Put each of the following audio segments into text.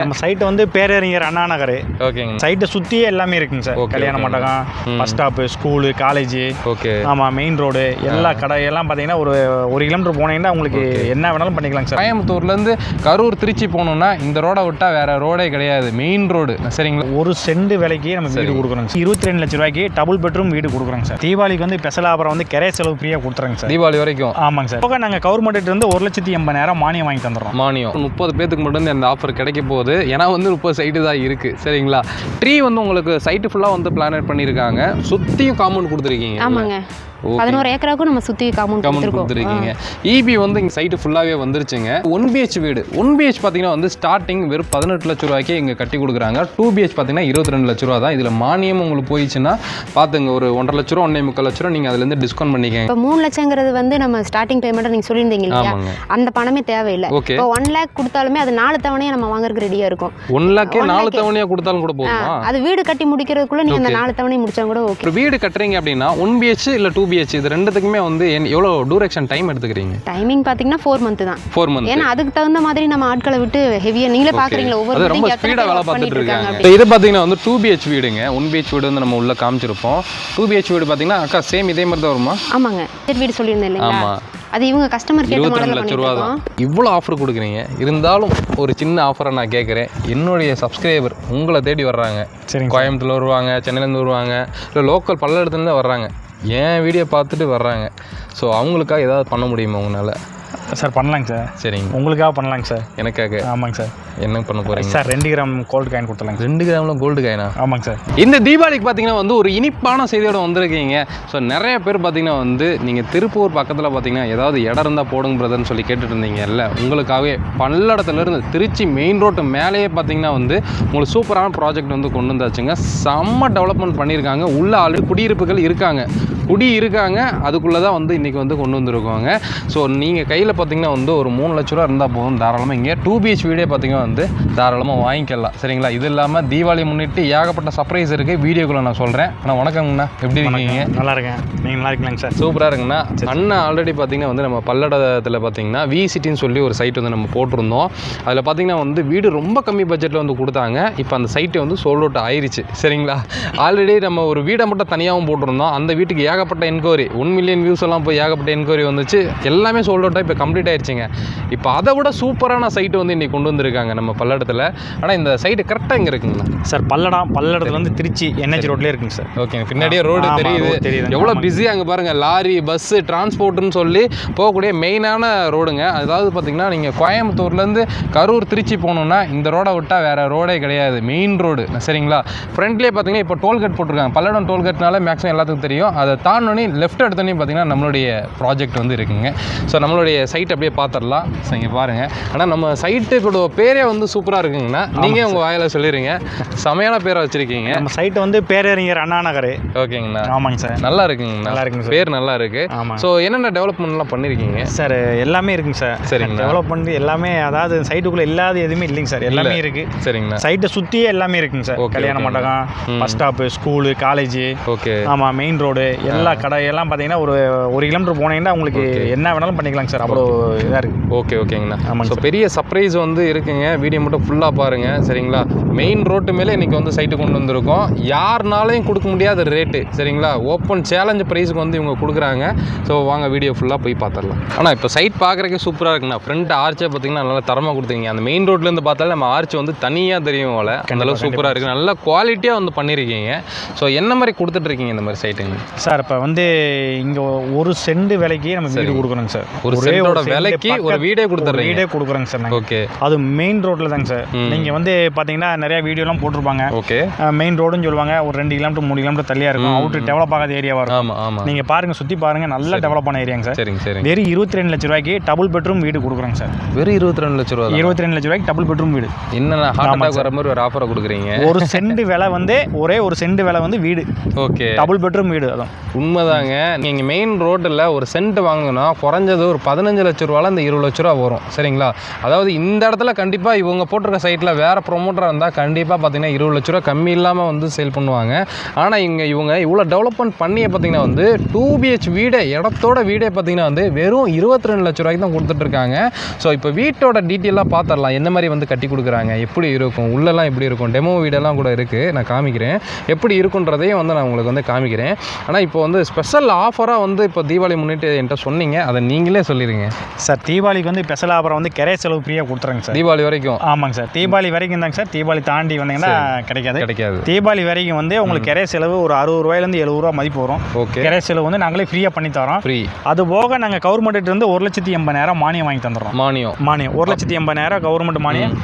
நம்ம சைட்டு வந்து பேரறிஞர் அண்ணா நகர் ஓகேங்க சைட்டை சுற்றியே எல்லாமே இருக்குங்க சார். கல்யாண. மண்டபம். Bus stop school college okay. ஆமாம் மெயின் ரோடு எல்லா கடை எல்லாம் பார்த்தீங்கன்னா ஒரு ஒரு கிலோமீட்டர் போனீங்கன்னா உங்களுக்கு என்ன வேணாலும் பண்ணிக்கலாங்க சார். கோயம்புத்தூர்லேருந்து கரூர் திருச்சி போகணுன்னா இந்த ரோடை விட்டால் வேற ரோடே கிடையாது. மெயின் ரோடு சரிங்களா? ஒரு செண்டு விலைக்கு நம்ம வீடு கொடுக்குறோங்க சார். இருபத்தி ரெண்டு லட்ச ரூபாய்க்கு டபுள் பெட்ரூம் வீடு கொடுக்குறோங்க சார். தீபாவளிக்கு வந்து ஸ்பெஷல் ஆபரம் வந்து கிரைய செலவு ஃப்ரீயாக கொடுத்துறோங்க சார். தீபாவளி வரைக்கும்? ஆமாங்க சார். நாங்கள் கவர்மெண்ட் இருந்து ஒரு லட்சத்தி எண்பதாயிரம் மானியம் வாங்கி தந்துடுறோம். மானியம். முப்பது பேத்துக்கு மட்டும் இந்த ஆஃபர் கிடைக்க போகுது. ஏன்னா வந்து முப்பது சைட்டு தான் இருக்குது சரிங்களா? ட்ரீ வந்து உங்களுக்கு சைட்டு ஃபுல்லாக வந்து பிளானட் பண்ணியிருக்காங்க சுற்றியும் காம்பவுண்ட் கொடுத்துருக்கீங்க. ஆமாங்க. பதினோரு ஏக்கராவுக்கும் நம்ம சுற்றி காமௌண்ட் கமெண்ட் கொடுத்துருக்கீங்க. இபி வந்து இங்கே சைட்டு ஃபுல்லாகவே வந்துருச்சுங்க. ஒன் பிஹெச் வீடு. ஒன் பிஹெச் பார்த்தீங்கன்னா வந்து ஸ்டார்டிங் வெறும் பதினெட்டு லட்ச ரூபாய்க்கே இங்கே கட்டி கொடுக்குறாங்க. டூ பிஹெச் பார்த்தீங்கன்னா இருபத்தி ரெண்டு லட்ச ரூபா தான். இதில் மானியம் உங்களுக்கு போயிடுச்சுன்னா பார்த்துங்க ஒரு ஒன்றரை லட்ச ரூபா ஒன்றே முக்கால் லட்ச ரூபா நீங்கள் அதுலேருந்து டிஸ்கவுண்ட் பண்ணிக்கங்க. இப்போ மூணு லட்சங்கிறது வந்து நம்ம ஸ்டார்டிங் பேமெண்ட்டை நீங்கள் சொல்லியிருந்தீங்க இல்லையா? அந்த பணமே தேவையில்லை. ஓகே இப்போ ஒன் லேக் கொடுத்தாலுமே அது நாலு தவணையை நம்ம வாங்குறதுக்கு ரெடியாக இருக்கும். ஒன் லேக்கே நாலு. தவணையாக கொடுத்தாலும் கூட போதுமா? அது வீடு கட்டி முடிக்கிறதுக்குள்ள நீங்க அந்த நாலு தவணை முடிச்சா கூட ஓகே ஒரு வீடு கட்டுறீங்க அப்படின்னா ஒன் பிஹெச் இல்லை டூ பிஹெச் இது ரெண்டுத்துக்குமே வந்து என்- எவ்வளோ டூரேஷன் டைம் எடுத்துக்கிறீங்க? டைமிங் பார்த்தீங்கன்னா ஃபோர் மந்த் தான். ஃபோர் மந்த் ஏன்னா அதுக்கு தகுந்த மாதிரி நம்ம ஆட்களை விட்டு ஹெவியா நீங்களே பாக்குறீங்களா? ஒவ்வொரு ரொம்ப ஸ்பீடாக வேலை பார்த்துட்டு இருக்காங்க. இப்போ இது பார்த்தீங்கன்னா வந்து டூ பிஹெச் வீடுங்க. ஒன் பிஹெச் வீடு வந்து நம்ம உள்ள காமிச்சிருப்போம். டூ பிஹெச் வீடு பார்த்தீங்கன்னா அக்கா சேம் இதே மாதிரி தான் வருமா? ஆமாங்க. சரி வீடு சொல்லியிருந்தேன் இல்லைங்களா? ஆமாம் அது இவங்க கஸ்டமர் கேட்ட மாடலில் லட்ச ரூபா தான். இவ்வளோ ஆஃபர் கொடுக்குறீங்க. இருந்தாலும் ஒரு சின்ன ஆஃபரை நான் கேட்குறேன் என்னுடைய சப்ஸ்கிரைபர் உங்களை தேடி வர்றாங்க. சரிங்க கோயம்புத்தூர்ல வருவாங்க சென்னையிலேருந்து வருவாங்க இல்லை லோக்கல் பல்லடத்துலேருந்து வர்றாங்க. என் வீடியோ பார்த்துட்டு வர்றாங்க. ஸோ அவங்களுக்காக ஏதாவது பண்ண முடியுமா உங்களால்? சார் பண்ணலாங்க சார். சரிங்க. உங்களுக்காக பண்ணலாங்க சார். எனக்காக? ஆமாங்க சார். என்ன பண்ண போகிறீங்க சார் ரெண்டு கிராம் கோல்டு காயின் கொடுத்துலாங்க ரெண்டு கிராமில் கோல்டு காயினா ஆமாங்க சார். இந்த தீபாவளிக்கு பார்த்தீங்கன்னா வந்து ஒரு இனிப்பான செய்தியோட வந்திருக்கீங்க. ஸோ நிறைய பேர் பார்த்தீங்கன்னா வந்து நீங்கள் திருப்பூர் பக்கத்தில் பார்த்தீங்கன்னா ஏதாவது இடம் இருந்தால் போடுங்க பிரதர்னு சொல்லி கேட்டுட்டு இருந்தீங்கல்ல உங்களுக்காகவே பல்லடத்துலேருந்து திருச்சி மெயின் ரோட்டு மேலேயே பார்த்தீங்கன்னா வந்து உங்களுக்கு சூப்பரான ப்ராஜெக்ட் வந்து கொண்டு வந்தாச்சுங்க. செம்ம டெவலப்மெண்ட் பண்ணியிருக்காங்க. உள்ள ஆல்ரெடி குடியிருப்புகள் இருக்காங்க. குடி இருக்காங்க. அதுக்குள்ளே தான் வந்து இன்றைக்கி வந்து கொண்டு வந்திருக்கோங்க. ஸோ நீங்கள் கையில் பார்த்தீங்கன்னா வந்து ஒரு மூணு லட்ச ரூபா இருந்தால் போதும் தாராளமாக இங்கே டூ பிஹெச் வீடே பார்த்தீங்கன்னா வந்து தாராளமாக வாங்கிக்கலாம். சரிங்களா? இது இல்லாமல் தீபாவளி முன்னிட்டு ஏகப்பட்ட சர்ப்ரைஸ் இருக்குது வீடியோக்குள்ளே நான் சொல்கிறேன் ஆனால் வணக்கங்கண்ணா. எப்படி இருக்கீங்க? நல்லா இருக்கேன் நீங்கள் நல்லா இருக்கீங்களாங்க சார்? சூப்பராக இருக்குண்ணா அண்ணா ஆல்ரெடி பார்த்தீங்கன்னா வந்து நம்ம பல்லடத்தில் பார்த்தீங்கன்னா வி சிட்டின்னு சொல்லி ஒரு சைட் வந்து நம்ம போட்டிருந்தோம். அதில் பார்த்தீங்கன்னா வந்து வீடு ரொம்ப கம்மி பட்ஜெட்டில் வந்து கொடுத்தாங்க. இப்போ அந்த சைட்டு வந்து சோல்ட் அவுட் ஆயிருச்சு. சரிங்களா? ஆல்ரெடி நம்ம ஒரு வீடை மட்டும் தனியாகவும் போட்டிருந்தோம். அந்த வீட்டுக்கு ஏகப்பட்ட என்கொயரி ஒன் மில்லியன் வியூஸ் எல்லாம் போய் ஏகப்பட்ட என்கொயரி வந்துச்சு. எல்லாமே சோல்ட் அவுட்டாக இப்போ கம்ப்ளீட் ஆயிருச்சுங்க. இப்போ அதை விட சூப்பரான சைட்டு வந்து இன்னைக்கு கொண்டு வந்திருக்காங்க நம்ம பல்லடத்தில். ஆனால் இந்த சைட்டு கரெக்டாக இங்கே இருக்குங்கண்ணா சார் பல்லடம் பல்லடத்துலேருந்து திருச்சி என்ஹெச் ரோட்லேயே இருக்குங்க சார். ஓகே பின்னாடியே ரோடு தெரியுது. தெரியுதுங்க. எவ்வளோ. பிஸியாக அங்கே பாருங்கள் லாரி பஸ்ஸு டிரான்ஸ்போர்ட்னு சொல்லி போகக்கூடிய மெயினான ரோடுங்க அதாவது பார்த்தீங்கன்னா நீங்கள் கோயம்புத்தூர்லேருந்து கரூர் திருச்சி போகணுன்னா இந்த ரோடை விட்டால் வேறு ரோடே கிடையாது. மெயின் ரோடு சரிங்களா? ஃப்ரண்ட்லேயே பார்த்தீங்கன்னா இப்போ டோல்கேட் போட்டிருக்காங்க. பல்லடம் டோல்கேட்னால மேக்ஸிமம் எல்லாத்துக்கும் தெரியும். அதை தாண்டோன்னே லெஃப்ட் எடுத்தோன்னே பார்த்தீங்கன்னா நம்மளுடைய ப்ராஜெக்ட் வந்து இருக்குங்க. ஸோ நம்மளுடைய சைட் அப்படியே பார்த்துடலாம் ஸோ இங்கே பாருங்கள் ஆனால் நம்ம சைட்டுக்கோட பேரே வந்து சூப்பராக இருக்குங்கண்ணா. நீங்கள் உங்கள் வாயில் சொல்லிடுங்க செமையான பேரை வச்சுருக்கீங்க. நம்ம சைட்டு வந்து பேரறிஞர் அண்ணா நகர். ஓகேங்கண்ணா. ஆமாங்க சார் நல்லா இருக்குங்கண்ணா. நல்லா இருக்குங்க சார் பேர் நல்லா இருக்கு. ஆமாம் ஸோ என்னென்ன டெவலப்மெண்ட்லாம் பண்ணியிருக்கீங்க சார் எல்லாமே இருக்குங்க சார் சரிங்கண்ணா. டெவலப்மெண்ட் எல்லாமே அதாவது சைட்டுக்குள்ளே இல்லாத எதுவுமே இல்லைங்க சார் எல்லாமே இருக்கு. சரிங்கண்ணா. சைட்டை சுற்றியே எல்லாமே இருக்குங்க சார் கல்யாண. மண்டபம். Bus stop school college okay. ஆமாம் மெயின் ரோடு எல்லா கடை எல்லாம் பார்த்தீங்கன்னா ஒரு ஒரு கிலோமீட்டர் போனீங்கன்னா உங்களுக்கு என்ன வேணாலும் பண்ணிக்கலாங்க சார் அவ்வளோ இதாக இருக்குது ஓகே ஓகேங்கண்ணா. ஆமாங்க ஸோ பெரிய சர்ப்ரைஸ் வந்து இருக்குங்க. வீடியோ மட்டும் ஃபுல்லாக பாருங்க. சரிங்களா? மெயின் ரோட்டு மேலே இன்னைக்கு வந்து சைட்டு கொண்டு வந்திருக்கோம். யாருனாலையும் கொடுக்க முடியாத ரேட்டு சரிங்களா? ஓப்பன் சேலஞ்ச் ப்ரைஸுக்கு வந்து இவங்க கொடுக்குறாங்க. ஸோ வாங்க வீடியோ ஃபுல்லாக போய் பார்த்துடலாம். ஆனால் இப்போ சைட் பார்க்குறக்கே சூப்பராக இருக்குண்ணா ஃப்ரண்ட் ஆர்ச்சே பார்த்தீங்கன்னா நல்லா தரமாக கொடுத்துருக்கீங்க அந்த மெயின் ரோட்லேருந்து பார்த்தாலே நம்ம ஆர்ச் வந்து தனியாக தெரியும் போல. அந்த அளவுக்கு சூப்பராக இருக்குது நல்ல குவாலிட்டியாக வந்து பண்ணியிருக்கீங்க ஸோ என்ன மாதிரி கொடுத்துட்ருக்கீங்க இந்த மாதிரி சைட்டுங்க சார் இப்போ வந்து இங்கே ஒரு செண்டு விலைக்கு நம்ம வீடு கொடுக்குறோங்க சார். ஒரு செண்டு விலைக்கு ஒரு வீடே ஒரு கொடுத்துட்றீங்க வீடே கொடுக்குறோங்க சார் ஓகே. அது மெயின் ரோட்டில் தாங்க சார். ம். நீங்கள் வந்து பார்த்தீங்கன்னா நிறைய வீடியோலாம் போட்டிருப்பாங்க. ஓகே. மெயின் ரோடுன்னு சொல்லுவாங்க. ஒரு ரெண்டு கிலோமீட்டர் மூணு கிலோமீட்டர் தள்ளியாக இருக்கும். அவுட்ரு டெவலப் ஆகாத ஏரியாவாக இருக்கும். ஆமாம் ஆமாம் நீங்கள் பாருங்க சுற்றி பாருங்க. நல்லா டெவலப் ஆன ஏரியாங்க சார். சரிங்க சரிங்க. வெறும் இருபத்தி ரெண்டு லட்ச ரூபாய்க்கு டபுள் பெட்ரூம் வீடு கொடுக்குறோங்க சார். வெறும் இருபத்தி ரெண்டு லட்ச ரூபா தான். இருபத்தி ரெண்டு லட்ச ரூபாய்க்கு டபுள் பெட்ரூம் வீடு. என்னண்ணா ஹார்ட் அட்டாக் வர மாதிரி ஒரு ஆஃபரை கொடுக்குறீங்க? ஒரு செண்டு விலை வந்து ஒரே ஒரு செண்டு விலை வந்து வீடு. ஓகே. டபுள் பெட்ரூம் வீடு அதான் உண்மைதாங்க. நீங்கள் மெயின் ரோட்டில் ஒரு சென்ட் வாங்கணும்னா குறைஞ்சது ஒரு பதினஞ்சு பதினஞ்சு லட்ச ரூபால இந்த இருபது லட்ச ரூபா வரும். சரிங்களா? அதாவது இந்த இடத்துல கண்டிப்பாக இவங்க போட்டிருக்க சைட்டில் வேறு ப்ரொமோட்டராக இருந்தால் கண்டிப்பாக பார்த்தீங்கன்னா இருபது லட்ச ரூபா கம்மி இல்லாமல் வந்து சேல் பண்ணுவாங்க. ஆனால் இங்கே இவங்க இவ்வளோ டெவலப்மெண்ட் பண்ணியே பார்த்தீங்கன்னா வந்து டூ பிஹெச் வீடே இடத்தோட வீடே பார்த்தீங்கன்னா வந்து வெறும் இருபத்தி ரெண்டு லட்ச ரூபாய்க்கு தான் கொடுத்துட்ருக்காங்க ஸோ இப்போ வீட்டோட டீட்டெயிலாக பார்த்துடலாம் எந்த மாதிரி வந்து கட்டி கொடுக்குறாங்க? எப்படி இருக்கும்? உள்ளெல்லாம் எப்படி இருக்கும்? டெமோ வீடெல்லாம் கூட இருக்குது நான் காமிக்கிறேன். எப்படி இருக்குன்றதையும் வந்து நான் உங்களுக்கு வந்து காமிக்கிறேன். ஆனால் இப்போ வந்து ஸ்பெஷல் ஆஃபராக வந்து இப்போ தீபாவளி முன்னிட்டு என்கிட்ட சொன்னீங்க. அதை நீங்களே சொல்லிடுங்க சார் தீபாவளிக்கு வந்து ஸ்பெஷல் ஆஃபர் வந்து கிரைய செலவு ஃப்ரீயாக கொடுத்துறாங்க சார். தீபாவளி வரைக்கும்? ஆமாங்க சார். தீபாவளி வரைக்கும் தாங்க சார். தீபாவளி தாண்டி வந்தீங்கன்னா கிடைக்காது. கிடைக்காது. தீபாவளி வரைக்கும் வந்து உங்களுக்கு கிரைய செலவு ஒரு அறுபது ரூபாயிலேருந்து எழுபது ரூபா மதிப்பு வரும். ஓகே. கிரைய செலவு வந்து நாங்களே ஃப்ரீயாக பண்ணி தரோம். ஃப்ரீ அது போக நாங்கள் கவர்மெண்ட்டு இருந்து ஒரு லட்சத்தி எண்பதாயிரம் மானியம் வாங்கி தந்துடுறோம். மானியம். மானியம். ஒரு லட்சத்தி எண்பதாயிரம் கவர்மெண்ட் மானியம்.